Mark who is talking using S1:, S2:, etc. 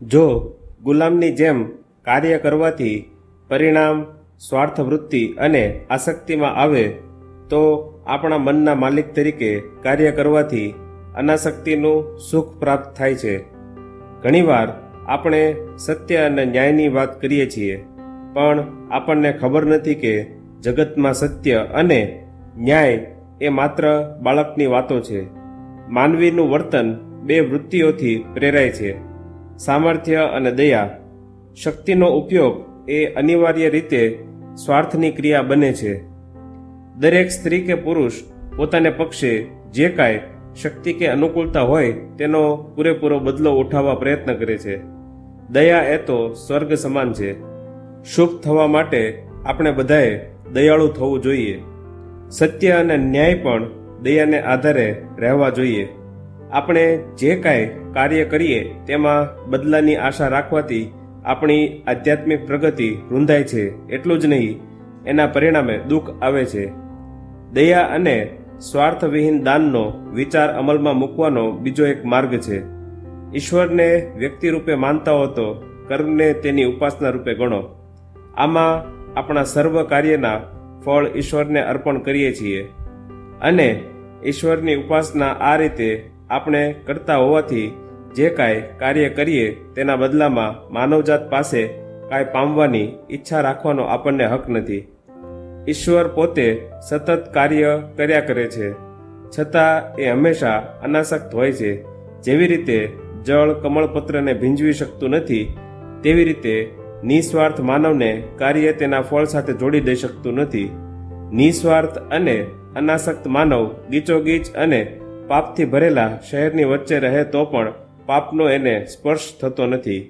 S1: જો ગુલામની જેમ કાર્ય કરવાથી પરિણામ સ્વાર્થ વૃત્તિ અને આસક્તિમાં આવે, તો આપણા મનના માલિક તરીકે કાર્ય કરવાથી અનાસક્તિનું સુખ પ્રાપ્ત થાય છે. ઘણીવાર આપણે સત્ય અને ન્યાયની વાત કરીએ છીએ, પણ આપણને ખબર નથી કે જગતમાં સત્ય અને ન્યાય એ માત્ર બાળકની વાતો છે. માનવીનું વર્તન બે વૃત્તિઓથી પ્રેરાય છે. સામર્થ્ય અને દયા, શક્તિનો ઉપયોગ એ અનિવાર્ય રીતે સ્વાર્થની ક્રિયા બને છે. દરેક સ્ત્રી કે પુરુષ પોતાને પક્ષે જે કાંઈ શક્તિ કે અનુકૂળતા હોય તેનો પૂરેપૂરો બદલો ઉઠાવવા પ્રયત્ન કરે છે. દયા એ તો સ્વર્ગ સમાન છે. શુભ થવા માટે આપણે બધાએ દયાળુ થવું જોઈએ. સત્ય અને ન્યાય પણ દયાને આધારે રહેવા જોઈએ. આપણે જે કાંઈ કાર્ય કરીએ, તેમાં બદલાની આશા રાખવાથી આપણી આધ્યાત્મિક પ્રગતિ રૂંધાય છે, એટલું જ નહીં, એના પરિણામે દુઃખ આવે છે. દયા અને સ્વાર્થવિહીન દાનનો વિચાર અમલમાં મૂકવાનો બીજો એક માર્ગ છે. ઈશ્વરને વ્યક્તિ રૂપે માનતા હો તો કર્મને તેની ઉપાસના રૂપે ગણો. આમાં આપણા સર્વ કાર્યના ફળ ઈશ્વરને અર્પણ કરીએ છીએ. અને ઈશ્વરની ઉપાસના આ રીતે આપણે કરતા હોવાથી જે કાંઈ કાર્ય કરીએ તેના બદલામાં માનવજાત પાસે કાંઈ પામવાની ઈચ્છા રાખવાનો આપણને હક નથી. ઈશ્વર પોતે સતત કાર્ય કર્યા કરે છે. છતાં એ હંમેશા અનાસક્ત હોય છે. જેવી રીતે જળ કમળપત્રને ભીંજવી શકતું નથી, તેવી રીતે નિસ્વાર્થ માનવને કાર્ય તેના ફળ સાથે જોડી દઈ શકતું નથી. નિસ્વાર્થ અને અનાસક્ત માનવ ગીચોગીચ અને પાપથી ભરેલા શહેરની વચ્ચે રહે તો પણ પાપનો એને સ્પર્શ થતો નથી.